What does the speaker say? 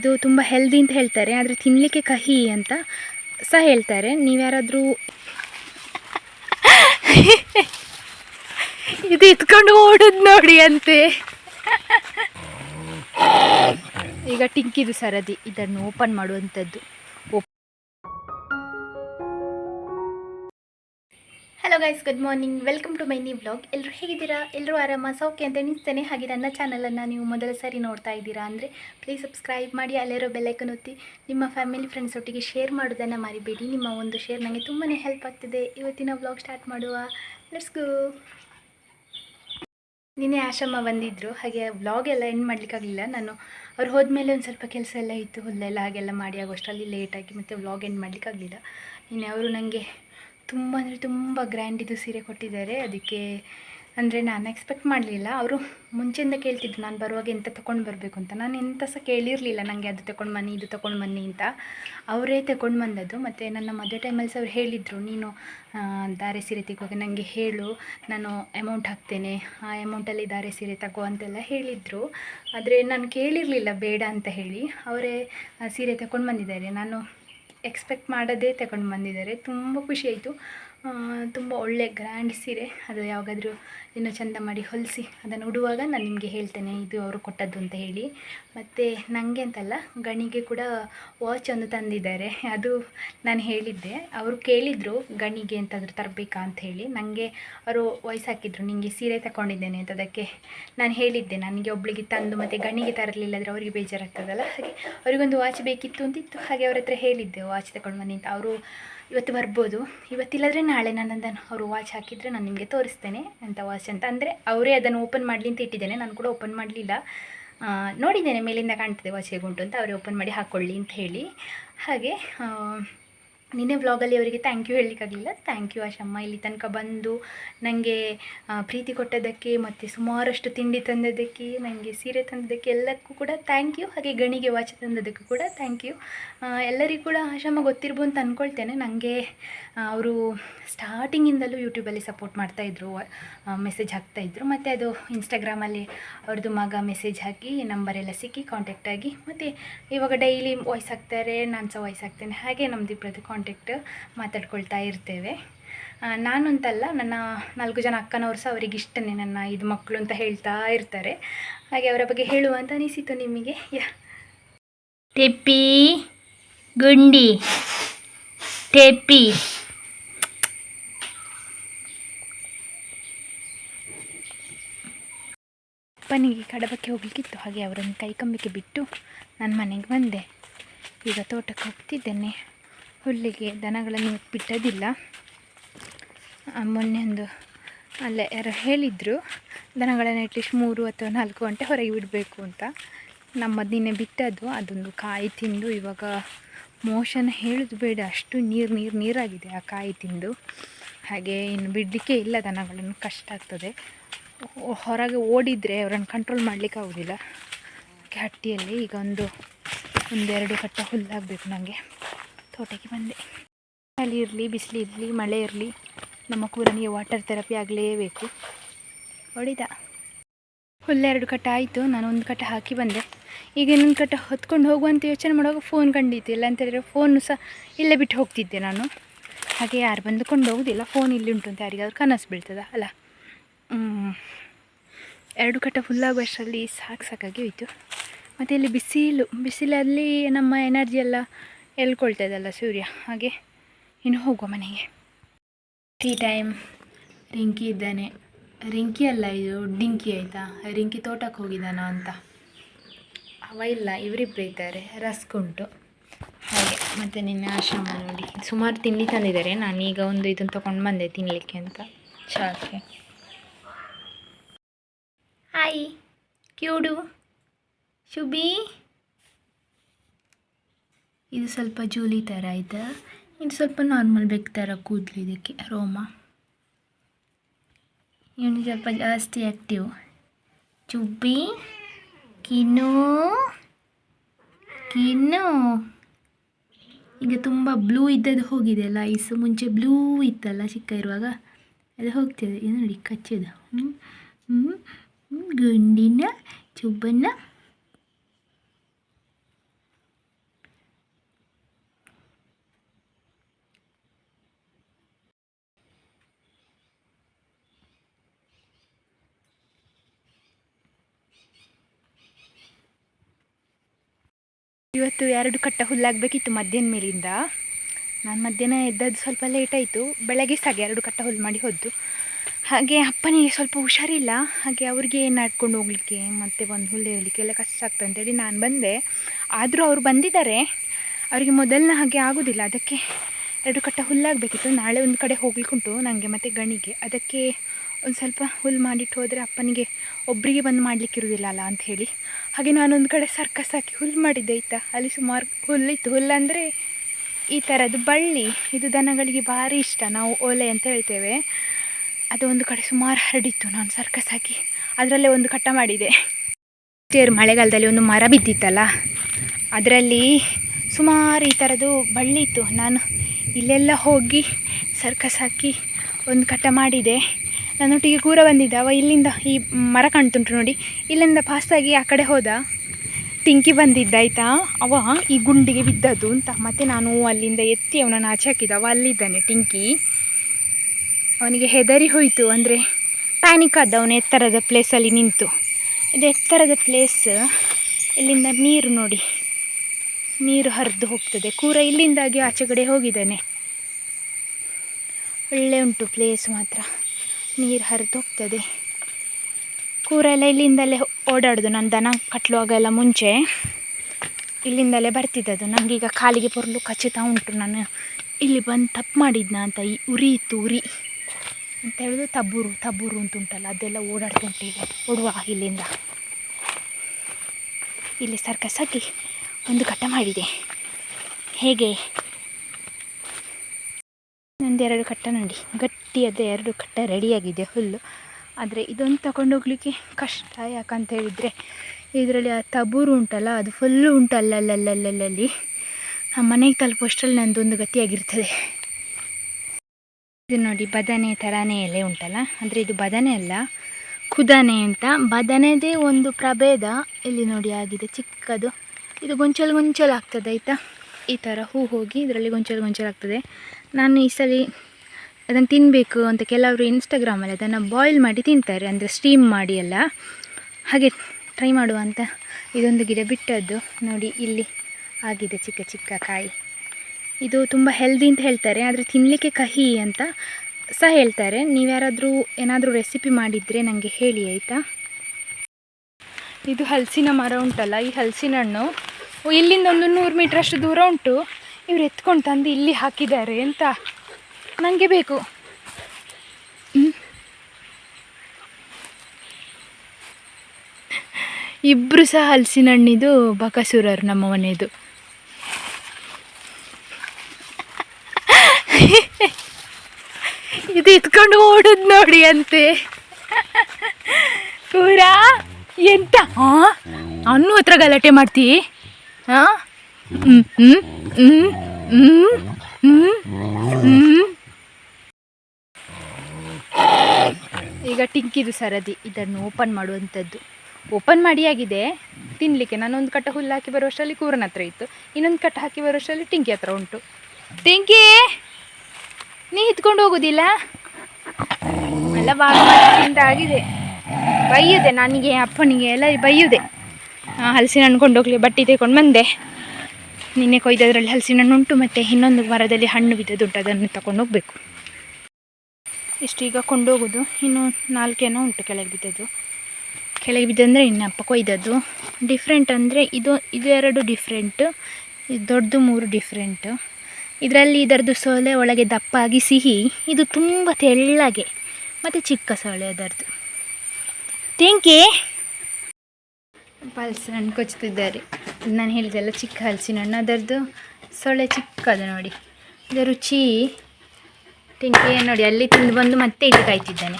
ಇದು ತುಂಬ ಹೆಲ್ದಿ ಅಂತ ಹೇಳ್ತಾರೆ, ಆದರೆ ತಿನ್ನಲಿಕ್ಕೆ ಕಹಿ ಅಂತ ಸಹ ಹೇಳ್ತಾರೆ. ನೀವ್ಯಾರಾದರೂ ಇದು ಎತ್ಕೊಂಡು ಓಡುದ್ ನೋಡಿ ಅಂತೆ. ಈಗ ಟಿಂಕಿದು ಸರದಿ, ಇದನ್ನು ಓಪನ್ ಮಾಡುವಂಥದ್ದು. Hello guys good morning welcome to my new blog ಎಲ್ಲರೂ ಹೇಗಿದ್ದೀರಾ? ಎಲ್ಲರೂ ಆರಾಮ? ಸೌಖ್ಯ ಅಂತ ನಿಂತೇನೆ ಹಾಗೆ ನನ್ನ ಚಾನಲನ್ನು ನೀವು ಮೊದಲ ಸಾರಿ ನೋಡ್ತಾ ಇದ್ದೀರಾ ಅಂದರೆ ಪ್ಲೀಸ್ ಸಬ್ಸ್ಕ್ರೈಬ್ ಮಾಡಿ, ಅಲ್ಲಿರೋ ಬೆಲ್ಲೈಕನ್ ಒತ್ತಿ. ನಿಮ್ಮ ಫ್ಯಾಮಿಲಿ ಫ್ರೆಂಡ್ಸ್ ಒಟ್ಟಿಗೆ ಶೇರ್ ಮಾಡೋದನ್ನು ಮರಿಬೇಡಿ. ನಿಮ್ಮ ಒಂದು ಶೇರ್ ನನಗೆ ತುಂಬಾ ಹೆಲ್ಪ್ ಆಗ್ತಿದೆ. ಇವತ್ತಿನ ಬ್ಲಾಗ್ ಸ್ಟಾರ್ಟ್ ಮಾಡುವ. ಲೆಟ್ಸ್ ಗೋ ನಿನ್ನೆ ಆಶಮ್ಮ ಬಂದಿದ್ದರು ಹಾಗೆ ವ್ಲಾಗ್ ಎಲ್ಲ ಎಂಡ್ ಮಾಡಲಿಕ್ಕಾಗಲಿಲ್ಲ ನಾನು ಅವ್ರು ಹೋದ್ಮೇಲೆ ಒಂದು ಸ್ವಲ್ಪ ಕೆಲಸ ಎಲ್ಲ ಇತ್ತು, ಹುಲ್ಲೆಲ್ಲ ಹಾಗೆಲ್ಲ ಮಾಡಿ ಆಗೋಷ್ಟರಲ್ಲಿ ಲೇಟಾಗಿ ಮತ್ತು ವ್ಲಾಗ್ ಎಂಡ್ ಮಾಡಲಿಕ್ಕಾಗಲಿಲ್ಲ ನಿನ್ನೆ ಅವರು ನನಗೆ ತುಂಬ ಅಂದರೆ ತುಂಬ ಗ್ರ್ಯಾಂಡಿದು ಸೀರೆ ಕೊಟ್ಟಿದ್ದಾರೆ. ಅದಕ್ಕೆ ಅಂದರೆ ನಾನು ಎಕ್ಸ್ಪೆಕ್ಟ್ ಮಾಡಲಿಲ್ಲ. ಅವರು ಮುಂಚೆಯಿಂದ ಕೇಳ್ತಿದ್ರು ನಾನು ಬರುವಾಗ ಎಂತ ತೊಗೊಂಡು ಬರಬೇಕು ಅಂತ. ನಾನು ಎಂತ ಸಹ ಕೇಳಿರಲಿಲ್ಲ ನನಗೆ ಅದು ತೊಗೊಂಡು ಬನ್ನಿ, ಇದು ತೊಗೊಂಡು ಬನ್ನಿ ಅಂತ. ಅವರೇ ತಗೊಂಡು ಬಂದದ್ದು. ಮತ್ತು ನನ್ನ ಮದುವೆ ಟೈಮಲ್ಲಿ ಸಹ ಅವ್ರು ಹೇಳಿದರು, ನೀನು ಧಾರೆ ಸೀರೆ ತೆಗುವಾಗ ನನಗೆ ಹೇಳು. ನಾನು ಅಮೌಂಟ್ ಹಾಕ್ತೇನೆ. ಆ ಅಮೌಂಟಲ್ಲಿ ಧಾರೆ ಸೀರೆ ತಗೋ ಅಂತೆಲ್ಲ ಹೇಳಿದರು. ಆದರೆ ನಾನು ಕೇಳಿರಲಿಲ್ಲ, ಬೇಡ ಅಂತ ಹೇಳಿ. ಅವರೇ ಸೀರೆ ತಗೊಂಡು ಬಂದಿದ್ದಾರೆ. ನಾನು ಎಕ್ಸ್ಪೆಕ್ಟ್ ಮಾಡೋದೇ ತಗೊಂಡು ಬಂದಿದ್ದಾರೆ. ತುಂಬ ಖುಷಿ ಆಯಿತು. ತುಂಬ ಒಳ್ಳೆ ಗ್ರ್ಯಾಂಡ್ ಸೀರೆ. ಅದು ಯಾವಾಗಾದರೂ ಇನ್ನೂ ಚೆಂದ ಮಾಡಿ ಹೊಲಿಸಿ ಅದನ್ನು ಉಡುವಾಗ ನಾನು ನಿಮಗೆ ಹೇಳ್ತೇನೆ, ಇದು ಅವರು ಕೊಟ್ಟದ್ದು ಅಂತ ಹೇಳಿ. ಮತ್ತು ನನಗೆ ಅಂತಲ್ಲ, ಗಣಿಗೆ ಕೂಡ ವಾಚ್ ಒಂದು ತಂದಿದ್ದಾರೆ. ಅದು ನಾನು ಹೇಳಿದ್ದೆ. ಅವರು ಕೇಳಿದರು, ಗಣಿಗೆ ಎಂತಾದರೂ ತರಬೇಕಾ ಅಂತ ಹೇಳಿ. ನನಗೆ ಅವರು ವಯಸ್ಸಾಕಿದ್ರು ನಿಮಗೆ ಸೀರೆ ತಗೊಂಡಿದ್ದೇನೆ ಅಂತ ಅದಕ್ಕೆ ನಾನು ಹೇಳಿದ್ದೆ. ನನಗೆ ಒಬ್ಳಿಗೆ ತಂದು ಮತ್ತು ಗಣಿಗೆ ತರಲಿಲ್ಲ ಅಂದರೆ ಅವರಿಗೆ ಬೇಜಾರಾಗ್ತದಲ್ಲ. ಹಾಗೆ ಅವರಿಗೊಂದು ವಾಚ್ ಬೇಕಿತ್ತು ಅಂತಿತ್ತು. ಹಾಗೆ ಅವ್ರ ಹತ್ರ ಹೇಳಿದ್ದೆ ವಾಚ್ ತಗೊಂಡು ಬನ್ನಿ ಅಂತ. ಅವರು ಇವತ್ತು ಬರ್ಬೋದು. ಇವತ್ತಿಲ್ಲದ್ರೆ ನಾಳೆ ನಾನು ಅದನ್ನು ಅವರು ವಾಚ್ ಹಾಕಿದರೆ ನಾನು ನಿಮಗೆ ತೋರಿಸ್ತೇನೆ ಅಂತ ವಾಚ್ ಅಂತ. ಅಂದರೆ ಅವರೇ ಅದನ್ನು ಓಪನ್ ಮಾಡಲಿ ಅಂತ ಇಟ್ಟಿದ್ದೇನೆ. ನಾನು ಕೂಡ ಓಪನ್ ಮಾಡಲಿಲ್ಲ. ನೋಡಿದ್ದೇನೆ ಮೇಲಿಂದ ಕಾಣ್ತದೆ ವಾಚ್ ಹೇಗುಂಟು ಅಂತ. ಅವರೇ ಓಪನ್ ಮಾಡಿ ಹಾಕ್ಕೊಳ್ಳಿ ಅಂತ ಹೇಳಿ. ಹಾಗೆ ನಿನ್ನೆ ವ್ಲಾಗಲ್ಲಿ ಅವರಿಗೆ thank you ಹೇಳಲಿಕ್ಕಾಗಲಿಲ್ಲ. Thank you Ashamma. ಇಲ್ಲಿ ತನಕ ಬಂದು ನನಗೆ ಪ್ರೀತಿ ಕೊಟ್ಟದ್ದಕ್ಕೆ ಮತ್ತು ಸುಮಾರಷ್ಟು ತಿಂಡಿ ತಂದದ್ದಕ್ಕೆ ನನಗೆ ಸೀರೆ ತಂದದ್ದಕ್ಕೆ ಎಲ್ಲಕ್ಕೂ ಕೂಡ ಥ್ಯಾಂಕ್ ಯು ಹಾಗೆ ಗಣಿಗೆ ವಾಚ್ ತಂದದ್ದಕ್ಕೂ ಕೂಡ ಥ್ಯಾಂಕ್ ಯು ಎಲ್ಲರಿಗೂ ಕೂಡ ಆಶಮ್ಮ ಗೊತ್ತಿರ್ಬೋದು ಅಂತ ಅಂದ್ಕೊಳ್ತೇನೆ ನನಗೆ ಅವರು ಸ್ಟಾರ್ಟಿಂಗಿಂದಲೂ ಯೂಟ್ಯೂಬಲ್ಲಿ ಸಪೋರ್ಟ್ ಮಾಡ್ತಾಯಿದ್ರು ಮೆಸೇಜ್ ಹಾಕ್ತಾಯಿದ್ರು ಮತ್ತು ಅದು ಇನ್ಸ್ಟಾಗ್ರಾಮಲ್ಲಿ ಅವ್ರದ್ದು ಮಗ ಮೆಸೇಜ್ ಹಾಕಿ ನಂಬರೆಲ್ಲ ಸಿಕ್ಕಿ ಕಾಂಟ್ಯಾಕ್ಟ್ ಆಗಿ ಮತ್ತು ಇವಾಗ ಡೈಲಿ ವಾಯ್ಸ್ ಹಾಕ್ತಾರೆ ನಾನು ಸಹ ವಾಯ್ಸ್ ಹಾಕ್ತೇನೆ. ಹಾಗೆ ನಮ್ಮದಿಬ್ಬರದ್ದು ಕಾಂಟ್ಯಾಕ್ಟ್ ಮಾತಾಡ್ಕೊಳ್ತಾ ಇರ್ತೇವೆ. ನಾನು ಅಂತಲ್ಲ ನನ್ನ ನಾಲ್ಕು ಜನ ಅಕ್ಕನವರು ಸಹ ಅವರಿಗೆ ಇಷ್ಟನೇ ನನ್ನ ಇದು ಮಕ್ಕಳು ಅಂತ ಹೇಳ್ತಾ ಇರ್ತಾರೆ. ಹಾಗೆ ಅವರ ಬಗ್ಗೆ ಹೇಳುವ ಅಂತ ಅನಿಸಿತು ನಿಮಗೆ. ಯಾ. ಟೆಪ್ಪಿ ಗುಂಡಿ ಟೆಪ್ಪಿ ಅಪ್ಪನಿಗೆ ಕಡಬಕ್ಕೆ ಹೋಗ್ಲಿಕ್ಕಿತ್ತು. ಹಾಗೆ ಅವರನ್ನು ಕೈಕಂಬಿಕೆ ಬಿಟ್ಟು ನಾನು ಮನೆಗೆ ಬಂದೆ. ಈಗ ತೋಟಕ್ಕೆ ಹೋಗ್ತಿದ್ದೇನೆ. ಹುಲ್ಲಿಗೆ ದನಗಳನ್ನು ಬಿಟ್ಟದಿಲ್ಲ. ಮೊನ್ನೆ ಒಂದು ಅಲ್ಲೇ ಯಾರೋ ಹೇಳಿದರು, ದನಗಳನ್ನು ಅಟ್ಲೀಸ್ಟ್ ಮೂರು ಅಥವಾ ನಾಲ್ಕು ಗಂಟೆ ಹೊರಗೆ ಬಿಡಬೇಕು ಅಂತ. ನಮ್ಮದು ನಿನ್ನೆ ಬಿಟ್ಟದ್ದು, ಅದೊಂದು ಕಾಯಿ ತಿಂದು ಇವಾಗ ಮೋಷನ್ ಹೇಳೋದು ಬೇಡ, ಅಷ್ಟು ನೀರು ನೀರು, ನೀರಾಗಿದೆ ಆ ಕಾಯಿ ತಿಂದು. ಹಾಗೆ ಇನ್ನು ಬಿಡಲಿಕ್ಕೆ ಇಲ್ಲ ದನಗಳನ್ನು, ಕಷ್ಟ ಆಗ್ತದೆ. ಹೊರಗೆ ಓಡಿದರೆ ಅವರನ್ನು ಕಂಟ್ರೋಲ್ ಮಾಡಲಿಕ್ಕೆ ಆಗೋದಿಲ್ಲ. ಹಟ್ಟಿಯಲ್ಲಿ ಈಗ ಒಂದು, ಒಂದೆರಡು ಕಟ್ಟ ಹುಲ್ಲಾಗಬೇಕು ನನಗೆ ತೋಟಕ್ಕೆ ಬಂದೆ. ಅಲ್ಲಿ ಇರಲಿ, ಬಿಸಿಲು ಇರಲಿ, ಮಳೆ ಇರಲಿ, ನಮ್ಮ ಕೂರನಿಗೆ ವಾಟರ್ ಥೆರಪಿ ಆಗಲೇಬೇಕು. ಹೊಡಿದ. ಹುಲ್ಲೆರಡು ಕಟ್ಟ ಆಯಿತು, ನಾನು ಒಂದು ಕಟ್ಟ ಹಾಕಿ ಬಂದೆ. ಈಗ ಇನ್ನೊಂದು ಕಟ್ಟ ಹೊತ್ಕೊಂಡು ಹೋಗುವಂತ ಯೋಚನೆ ಮಾಡುವಾಗ ಫೋನ್ ಕಂಡಿತ್ತು. ಇಲ್ಲ ಅಂತೇಳಿದರೆ ಫೋನು ಸಹ ಇಲ್ಲೇ ಬಿಟ್ಟು ಹೋಗ್ತಿದ್ದೆ ನಾನು. ಹಾಗೆ ಯಾರು ಬಂದುಕೊಂಡು ಹೋಗೋದಿಲ್ಲ. ಫೋನ್ ಇಲ್ಲಿ ಉಂಟು ಅಂತ ಯಾರಿಗಾದ್ರೂ ಕನಸು ಬೀಳ್ತದ, ಅಲ್ಲ. ಎರಡು ಕಟ್ಟ ಫುಲ್ಲಾಗುವಷ್ಟರಲ್ಲಿ ಸಾಕು ಸಾಕಾಗಿ ಹೋಯಿತು. ಮತ್ತು ಇಲ್ಲಿ ಬಿಸಿಲು, ಬಿಸಿಲಲ್ಲಿ ನಮ್ಮ ಎನರ್ಜಿ ಎಲ್ಲ ಎಳ್ಕೊಳ್ತದಲ್ಲ ಸೂರ್ಯ, ಹಾಗೆ ಇನ್ನು ಹೋಗುವ ಮನೆಗೆ. ಟೀ ಟೈಮ್ ರಿಂಕಿ ಇದ್ದಾನೆ. ರಿಂಕಿ ಅಲ್ಲ, ಇದು ಡಿಂಕಿ ಆಯಿತಾ? ರಿಂಕಿ ತೋಟಕ್ಕೆ ಹೋಗಿದ್ದಾನ ಅಂತ. ಅವ ಇಲ್ಲ ಇವರಿಬ್ಬರು ಇದ್ದಾರೆ, ರಸ್ಕ್ ಹಾಗೆ, ಮತ್ತು ನಿನ್ನೆ ಆಶ್ರಮ ನೋಡಿ. ಸುಮಾರು ತಿಂಡಿ ತಂದಿದ್ದಾರೆ ನಾನು ಈಗ ಒಂದು ಇದನ್ನು ತೊಗೊಂಡು ಬಂದೆ ತಿನ್ನಲಿಕ್ಕೆ ಅಂತ. ಶಾಖೆ ಹಾಯ್ ಕ್ಯೂಡು. ಶುಭಿ. ಇದು ಸ್ವಲ್ಪ ಜೂಲಿ ಥರ ಇದೆ. ಇದು ಸ್ವಲ್ಪ ನಾರ್ಮಲ್ ಬೆಕ್ ಥರ ಕೂದಲು ಇದಕ್ಕೆ ರೋಮ ಇವನು ಸ್ವಲ್ಪ ಜಾಸ್ತಿ ಆ್ಯಕ್ಟಿವ್ ಚುಬ್ಬಿ ಕಿನ್ನು ಕಿನ್ನು. ಈಗ ತುಂಬ ಬ್ಲೂ ಇದ್ದದ್ದು ಹೋಗಿದೆ ಅಲ್ಲ ಐಸು ಮುಂಚೆ ಬ್ಲೂ ಇತ್ತಲ್ಲ ಚಿಕ್ಕ ಇರುವಾಗ? ಅದು ಹೋಗ್ತಿದೆ. ಇದು ನೋಡಿ ಕಚ್ಚಿದ. ಹ್ಞೂ ಹ್ಞೂ, ಗುಂಡಿನ ಚುಬ್ಬನ್ನ ಇವತ್ತು ಎರಡು ಕಟ್ಟ ಹುಲ್ಲಾಗಬೇಕಿತ್ತು ಮಧ್ಯಾಹ್ನ ಮೇಲಿಂದ. ನಾನು ಮಧ್ಯಾಹ್ನ ಎದ್ದದ್ದು ಸ್ವಲ್ಪ ಲೇಟ್ ಆಯಿತು. ಬೆಳಗ್ಗೆ ಸಾಗ ಎರಡು ಕಟ್ಟ ಹುಲ್ಲು ಮಾಡಿ ಹೋದ್ದು. ಹಾಗೆ ಅಪ್ಪನಿಗೆ ಸ್ವಲ್ಪ ಹುಷಾರಿಲ್ಲ. ಹಾಗೆ ಅವ್ರಿಗೆ ನಡ್ಕೊಂಡು ಹೋಗ್ಲಿಕ್ಕೆ, ಮತ್ತು ಒಂದು ಹುಲ್ಲು ಹೇಳಲಿಕ್ಕೆ ಎಲ್ಲ ಕಷ್ಟ ಆಗ್ತದೆ ಅಂತೇಳಿ ನಾನು ಬಂದೆ. ಆದರೂ ಅವ್ರು ಬಂದಿದ್ದಾರೆ. ಅವರಿಗೆ ಮೊದಲನೇ ಹಾಗೆ ಆಗೋದಿಲ್ಲ. ಅದಕ್ಕೆ ಎರಡು ಕಟ್ಟ ಹುಲ್ಲಾಗಬೇಕಿತ್ತು. ನಾಳೆ ಒಂದು ಕಡೆ ಹೋಗ್ಲಿಕ್ಕುಂಟು ನನಗೆ ಮತ್ತು ಗಣಿಗೆ. ಅದಕ್ಕೆ ಒಂದು ಸ್ವಲ್ಪ ಹುಲ್ಲು ಮಾಡಿಟ್ಟು ಹೋದರೆ ಅಪ್ಪನಿಗೆ ಒಬ್ಬರಿಗೆ ಬಂದು ಮಾಡಲಿಕ್ಕಿರೋದಿಲ್ಲ ಅಲ್ಲ ಹೇಳಿ ಹಾಗೆ ನಾನೊಂದು ಕಡೆ ಸರ್ಕಸ್ ಹಾಕಿ ಹುಲ್ಲು ಮಾಡಿದ್ದೆ, ಆಯ್ತಾ? ಅಲ್ಲಿ ಸುಮಾರು ಹುಲ್ಲಿತ್ತು. ಹುಲ್ಲಂದರೆ ಈ ಥರದ್ದು ಬಳ್ಳಿ. ಇದು ದನಗಳಿಗೆ ಭಾರಿ ಇಷ್ಟ. ನಾವು ಓಲೆ ಅಂತ ಹೇಳ್ತೇವೆ. ಅದು ಒಂದು ಕಡೆ ಸುಮಾರು ಹರಡಿತ್ತು ನಾನು ಸರ್ಕಸ್ ಹಾಕಿ. ಅದರಲ್ಲೇ ಒಂದು ಕಟ್ಟ ಮಾಡಿದೆ. ಸೇರು ಮಳೆಗಾಲದಲ್ಲಿ ಒಂದು ಮರ ಬಿದ್ದಿತ್ತಲ್ಲ, ಅದರಲ್ಲಿ ಸುಮಾರು ಈ ಥರದ್ದು ಬಳ್ಳಿ ಇತ್ತು ನಾನು ಇಲ್ಲೆಲ್ಲ ಹೋಗಿ ಸರ್ಕಸ್ ಹಾಕಿ ಒಂದು ಕಟ್ಟ ಮಾಡಿದೆ. ನನ್ನೊಟ್ಟಿಗೆ ಕೂರ ಬಂದಿದ್ದ. ಅವ ಇಲ್ಲಿಂದ ಈ ಮರ ಕಾಣ್ತುಂಟು ನೋಡಿ. ಇಲ್ಲಿಂದ ಫಾಸ್ಟಾಗಿ ಆ ಕಡೆ ಹೋದ. ಟಿಂಕಿ ಬಂದಿದ್ದ, ಆಯಿತಾ? ಅವ ಈ ಗುಂಡಿಗೆ ಬಿದ್ದದ್ದು ಅಂತ. ಮತ್ತು ನಾನು ಅಲ್ಲಿಂದ ಎತ್ತಿ ಅವನನ್ನು ಆಚೆ ಹಾಕಿದ. ಅವ ಅಲ್ಲಿದ್ದಾನೆ, ಟಿಂಕಿ. ಅವನಿಗೆ ಹೆದರಿ ಹೋಯಿತು. ಅಂದರೆ ಪ್ಯಾನಿಕ್ ಆದ ಅವನ ಎತ್ತರದ ಪ್ಲೇಸಲ್ಲಿ ನಿಂತು. ಇದು ಎತ್ತರದ ಪ್ಲೇಸ್ ಇಲ್ಲಿಂದ ನೀರು ನೋಡಿ. ನೀರು ಹರಿದು ಹೋಗ್ತದೆ. ಕೂರ ಇಲ್ಲಿಂದಾಗಿ ಆಚೆ ಕಡೆ ಹೋಗಿದ್ದಾನೆ. ಒಳ್ಳೆ ಉಂಟು ಪ್ಲೇಸ್ ಮಾತ್ರ. ನೀರು ಹರಿದು ಹೋಗ್ತದೆ ಕೂರೆಲ್ಲ ಇಲ್ಲಿಂದಲೇ ಓಡಾಡೋದು. ನಾನು ದನ ಕಟ್ಟುವಾಗೆಲ್ಲ ಮುಂಚೆ ಇಲ್ಲಿಂದಲೇ ಬರ್ತಿದ್ದದು. ನನಗೀಗ ಕಾಲಿಗೆ ಬರಲು ಖಚಿತ ಉಂಟು. ನಾನು ಇಲ್ಲಿ ಬಂದು ತಪ್ಪು ಮಾಡಿದ್ನ ಅಂತ ಈ ಉರಿ ಇತ್ತು, ಉರಿ ಅಂತ ಹೇಳೋದು ತಬ್ಬೂರು ತಬ್ಬೂರು ಅಂತ ಉಂಟಲ್ಲ ಅದೆಲ್ಲ ಈಗ ಓಡುವ ಇಲ್ಲಿಂದ. ಇಲ್ಲಿ ಸರ್ಕಸ್ ಒಂದು ಕಟ್ಟ ಮಾಡಿದೆ. ಹೇಗೆ? ನಂದೆರಡು ಕಟ್ಟ ನೋಡಿ. ಗಟ್ಟಿಯಾದ ಎರಡು ಕಟ್ಟ ರೆಡಿಯಾಗಿದೆ ಹುಲ್ಲು. ಆದರೆ ಇದೊಂದು ತಗೊಂಡೋಗ್ಲಿಕ್ಕೆ ಕಷ್ಟ. ಯಾಕಂತ ಹೇಳಿದರೆ ಇದರಲ್ಲಿ ಆ ತಬೂರು ಉಂಟಲ್ಲ, ಅದು ಫುಲ್ಲು ಉಂಟು ಅಲ್ಲಲ್ಲಲ್ಲಲ್ಲಲ್ಲಿ ನಮ್ಮ ಮನೆಗೆ ತಲುಪುವಷ್ಟರಲ್ಲಿ ನಂದೊಂದು ಗತಿಯಾಗಿರ್ತದೆ. ಇದು ನೋಡಿ, ಬದನೆ ಥರನೇ ಎಲೆ ಉಂಟಲ್ಲ? ಅಂದರೆ ಇದು ಬದನೆ ಅಲ್ಲ, ಕುದನೆ ಅಂತ. ಬದನೆದೇ ಒಂದು ಪ್ರಭೇದ. ಇಲ್ಲಿ ನೋಡಿ ಆಗಿದೆ ಚಿಕ್ಕದು. ಇದು ಗೊಂಚಲು ಗೊಂಚಲು ಆಗ್ತದೆ, ಆಯಿತಾ? ಈ ಥರ ಹೂ ಹೋಗಿ ಇದರಲ್ಲಿ ಗೊಂಚಲು ಗೊಂಚಲು ಆಗ್ತದೆ. ನಾನು ಈ ಸಲ ಅದನ್ನು ತಿನ್ನಬೇಕು ಅಂತ ಕೆಲವರು ಇನ್ಸ್ಟಾಗ್ರಾಮಲ್ಲಿ ಅದನ್ನು ಬಾಯ್ಲ್ ಮಾಡಿ ತಿಂತಾರೆ, ಅಂದರೆ ಸ್ಟೀಮ್ ಮಾಡಿ ಎಲ್ಲ. ಹಾಗೆ ಟ್ರೈ ಮಾಡುವ ಅಂತ. ಇದೊಂದು ಗಿಡ ಬಿಟ್ಟದ್ದು. ನೋಡಿ, ಇಲ್ಲಿ ಆಗಿದೆ ಚಿಕ್ಕ ಚಿಕ್ಕ ಕಾಯಿ. ಇದು ತುಂಬ ಹೆಲ್ದಿ ಅಂತ ಹೇಳ್ತಾರೆ, ಆದರೆ ತಿನ್ನಲಿಕ್ಕೆ ಕಹಿ ಅಂತ ಸಹ ಹೇಳ್ತಾರೆ. ನೀವು ಯಾರಾದರೂ ಏನಾದರೂ ರೆಸಿಪಿ ಮಾಡಿದರೆ ನನಗೆ ಹೇಳಿ, ಆಯಿತಾ? ಇದು ಹಲಸಿನ ಮರ ಉಂಟಲ್ಲ, ಈ ಹಲಸಿನ ಹಣ್ಣು. ಇಲ್ಲಿಂದ ಒಂದು ನೂರು ಮೀಟ್ರಷ್ಟು ದೂರ ಉಂಟು. ಇವ್ರು ಎತ್ಕೊಂಡು ತಂದು ಇಲ್ಲಿ ಹಾಕಿದ್ದಾರೆ ಅಂತ. ನನಗೆ ಬೇಕು. ಇಬ್ಬರು ಸಹ ಹಲಸಿನ ಹಣ್ಣಿದು ಬಕಸೂರರು ನಮ್ಮ ಮನೆಯದು ಇದು ಇತ್ಕೊಂಡು ಓಡುದು ನೋಡಿ ಅಂತೆ. ಪೂರಾ? ಎಂತ? ಅನ್ನು ಹತ್ರ ಗಲಾಟೆ ಮಾಡ್ತಿ? ಹ್ಮ್ ಹ್ಮ್ ಹ್ಮ್ ಹ್ಮ್ ಹ್ಮ್ ಹ್ಮ್. ಈಗ ಟಿಂಕಿದು ಸರದಿ ಇದನ್ನು ಓಪನ್ ಮಾಡುವಂಥದ್ದು. ಓಪನ್ ಮಾಡಿ ಆಗಿದೆ. ತಿನ್ನಲಿಕ್ಕೆ ನಾನೊಂದು ಕಟ್ಟ ಹುಲ್ಲು ಹಾಕಿ ಬರುವಷ್ಟರಲ್ಲಿ ಕೂರನ ಹತ್ರ ಇತ್ತು. ಇನ್ನೊಂದು ಕಟ್ಟ ಹಾಕಿ ಬರುವಷ್ಟರಲ್ಲಿ ಟಿಂಕಿ ಹತ್ರ ಉಂಟು. ಟಿಂಕಿ, ನೀ ಹಿತ್ಕೊಂಡು ಹೋಗೋದಿಲ್ಲ? ಎಲ್ಲ ಬಾಗಿಂದ ಆಗಿದೆ? ಬೈಯುದೆ, ನನಗೆ, ಅಪ್ಪನಿಗೆ ಎಲ್ಲ ಬೈಯುದೆ. ಹಲಸಿನ ಹಣ್ಣು ಕೊಂಡೋಗ್ಲಿ, ಬಟ್ಟೆ ತೆಗೊಂಡು ಬಂದೆ. ನಿನ್ನೆ ಕೊಯ್ದದ್ರಲ್ಲಿ ಹಲಸಿನ ಹಣ್ಣು ಉಂಟು, ಮತ್ತು ಇನ್ನೊಂದು ಮರದಲ್ಲಿ ಹಣ್ಣು ಬಿದ್ದದುಂಟು ಅದನ್ನು ತಗೊಂಡು ಹೋಗಬೇಕು. ಇಷ್ಟು ಈಗ ಕೊಂಡೋಗೋದು? ಇನ್ನು ನಾಲ್ಕೇನೋ ಉಂಟು ಕೆಳಗೆ ಬಿದ್ದದ್ದು. ಕೆಳಗೆ ಬಿದ್ದಂದರೆ ಇನ್ನಪ್ಪ ಕೊಯ್ದದ್ದು. ಡಿಫ್ರೆಂಟ್ ಅಂದರೆ ಇದು ಇದು ಎರಡು ಡಿಫ್ರೆಂಟ್ ಇದು ದೊಡ್ಡದು ಮೂರು ಡಿಫ್ರೆಂಟು ಇದರಲ್ಲಿ ಇದರದ್ದು ಸೊಳೆ ಒಳಗೆ ದಪ್ಪಾಗಿ ಸಿಹಿ. ಇದು ತುಂಬ ತೆಳ್ಳಗೆ, ಮತ್ತು ಚಿಕ್ಕ ಸೊಳೆ ಅದರದ್ದು. ತೆಂಕಿ ಹಲಸಿನ ಹಣ್ಣು ನಾನು ಹೇಳಿದೆಲ್ಲ ಚಿಕ್ಕ ಹಲಸಿನ ಹಣ್ಣು ಅದರದ್ದು. ಸೊಳ್ಳೆ ಚಿಕ್ಕದು ನೋಡಿ. ಇದು ರುಚಿ ತಿಂಕೆ ನೋಡಿ ಅಲ್ಲಿ ತಿಂದು ಬಂದು ಮತ್ತೆ ಇಲ್ಲಿ ಕಾಯ್ತಿದ್ದಾನೆ.